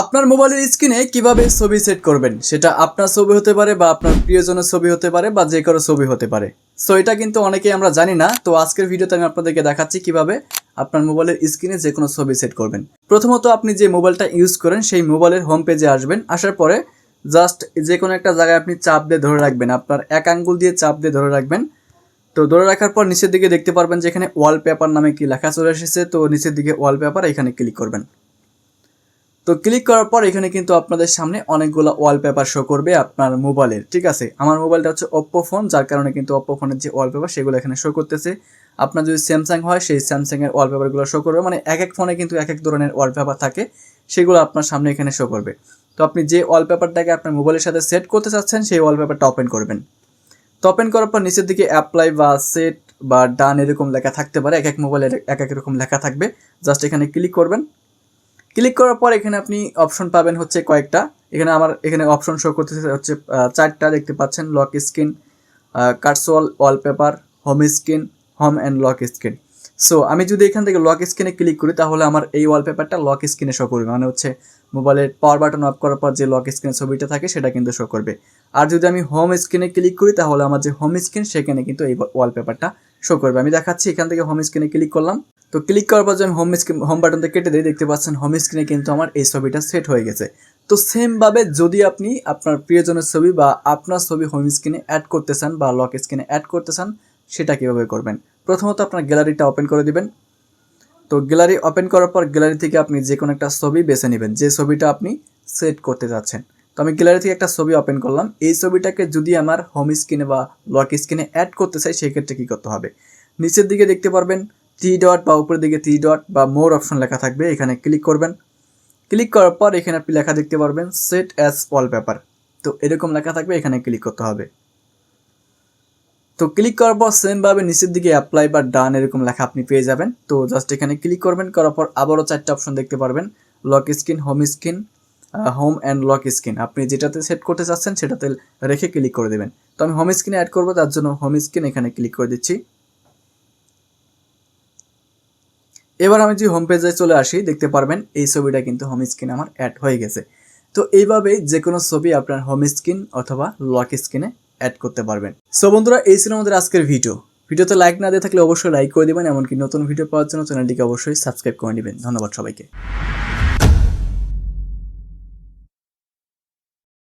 আপনার মোবাইলের স্ক্রিনে কীভাবে ছবি সেট করবেন? সেটা আপনার ছবি হতে পারে বা আপনার প্রিয়জনের ছবি হতে পারে বা যে কারও ছবি হতে পারে। সো এটা কিন্তু অনেকেই আমরা জানি না। তো আজকের ভিডিওতে আমি আপনাদেরকে দেখাচ্ছি কীভাবে আপনার মোবাইলের স্ক্রিনে যে কোনো ছবি সেট করবেন। প্রথমত আপনি যে মোবাইলটা ইউজ করেন, সেই মোবাইলের হোম পেজে আসবেন। আসার পরে জাস্ট যে কোনো একটা জায়গায় আপনি চাপ দিয়ে ধরে রাখবেন। আপনার এক আঙ্গুল দিয়ে চাপ দিয়ে ধরে রাখবেন। তো ধরে রাখার পর নিচের দিকে দেখতে পারবেন যে এখানে ওয়ালপেপার নামে কি লেখা চলে এসেছে। তো নিচের দিকে ওয়ালপেপার এখানে ক্লিক করবেন। তো ক্লিক করার পর এখানে কিন্তু আপনাদের সামনে অনেকগুলো ওয়ালপেপার শো করবে আপনার মোবাইলের ঠিক আছে? আমার মোবাইলটা হচ্ছে ওপ্পো ফোন যার কারণে কিন্তু ওপ্পো ফোনের যে ওয়ালপেপার সেগুলো এখানে শো করতেছে। আপনার যদি স্যামসাং হয়, সেই স্যামসাংয়ের ওয়ালপেপারগুলো শো করবে। মানে এক এক ফোনে কিন্তু এক এক ধরনের ওয়ালপেপার থাকে, সেগুলো আপনার সামনে এখানে শো করবে। তো আপনি যে ওয়ালপেপারটাকে আপনার মোবাইলের সাথে সেট করতে চাচ্ছেন, সেই ওয়ালপেপারটা ওপেন করবেন। তো ওপেন করার পর নিচের দিকে অ্যাপ্লাই বা সেট বা ডান এরকম লেখা থাকতে পারে। এক এক মোবাইলের এক এক রকম লেখা থাকবে। জাস্ট এখানে ক্লিক করবেন। ক্লিক করার পর এখানে আপনি অপশন পাবেন হচ্ছে কয়েকটা। এখানে আমার, এখানে অপশন শো করতেছে হচ্ছে চারটা দেখতে পাচ্ছেন lock screen কাটসোয়াল wallpaper home screen home and lock screen so আমি যদি এখান থেকে লক স্ক্রিনে ক্লিক করি, তাহলে আমার এই ওয়ালপেপারটা লক স্ক্রিনে শো করবে। মানে হচ্ছে মোবাইলের পাওয়ার বাটন অফ করার পর যে লক স্ক্রিনের ছবিটা থাকে, সেটা কিন্তু শো করবে। আর যদি আমি হোম স্ক্রিনে ক্লিক করি, তাহলে আমার যে হোম স্ক্রিন সেখানে কিন্তু এই ওয়ালপেপারটা শো করবে। আমি দেখাচ্ছি, এখান থেকে হোম স্ক্রিনে ক্লিক করলাম। তো ক্লিক করার পর যে আমি হোম স্ক্রিন হোম বাটনটা কেটে দিই দেখতে পাচ্ছেন হোম স্ক্রিনে কিন্তু আমার এই ছবিটা সেট হয়ে গেছে। তো সেমভাবে যদি আপনি আপনার প্রিয়জনের ছবি বা আপনার ছবি হোম স্ক্রিনে অ্যাড করতে চান বা লক স্ক্রিনে অ্যাড করতে চান, সেটা কীভাবে করবেন? প্রথমত আপনার গ্যালারিটা ওপেন করে দিবেন। তো গ্যালারি ওপেন করার পর গ্যালারি থেকে আপনি যে কোনো একটা ছবি বেছে নেবেন, যে ছবিটা আপনি সেট করতে যাচ্ছেন। তো আমি গ্যালারি থেকে একটা ছবি ওপেন করলাম। এই ছবিটাকে যদি আমার হোম স্ক্রিনে বা লক স্ক্রিনে অ্যাড করতে চাই, সেক্ষেত্রে কী করতে হবে? নিচের দিকে দেখতে পারবেন টি ডট বা উপরের দিকে টি ডট বা মোর অপশন লেখা থাকবে, এখানে ক্লিক করবেন। ক্লিক করার পর এখানে আপনি লেখা দেখতে পারবেন সেট অ্যাজ ওয়ালপেপার তো এরকম লেখা থাকবে, এখানে ক্লিক করতে হবে। তো ক্লিক করার পর সেমভাবে নিচের দিকে অ্যাপ্লাই বা ডান এরকম লেখা আপনি পেয়ে যাবেন। তো জাস্ট এখানে ক্লিক করবেন, করার পর আবারও চারটা অপশন দেখতে পারবেন। Lock screen home screen home and lock screen আপনি যেটাতে সেট করতে চাচ্ছেন, সেটাতে রেখে ক্লিক করে দেবেন। তো আমি হোম স্ক্রিনে অ্যাড করব, তার জন্য হোম স্ক্রিন এখানে ক্লিক করে দিচ্ছি। এবার আমি যে হোম পেজে চলে আসি, দেখতে পারবেন এই ছবিটা কিন্তু হোম স্ক্রিন আমার অ্যাড হয়ে গেছে। তো এইভাবেই যে কোনো ছবি আপনার হোম স্ক্রিন অথবা লক স্ক্রিনে অ্যাড করতে পারবেন। সো বন্ধুরা, এই ছিল আমাদের আজকের ভিডিও ভিডিওতে লাইক না দিয়ে থাকলে অবশ্যই লাইক করে দেবেন, এমনকি নতুন ভিডিও পাওয়ার জন্য চ্যানেলটিকে অবশ্যই সাবস্ক্রাইব করে নেবেন। ধন্যবাদ সবাইকে।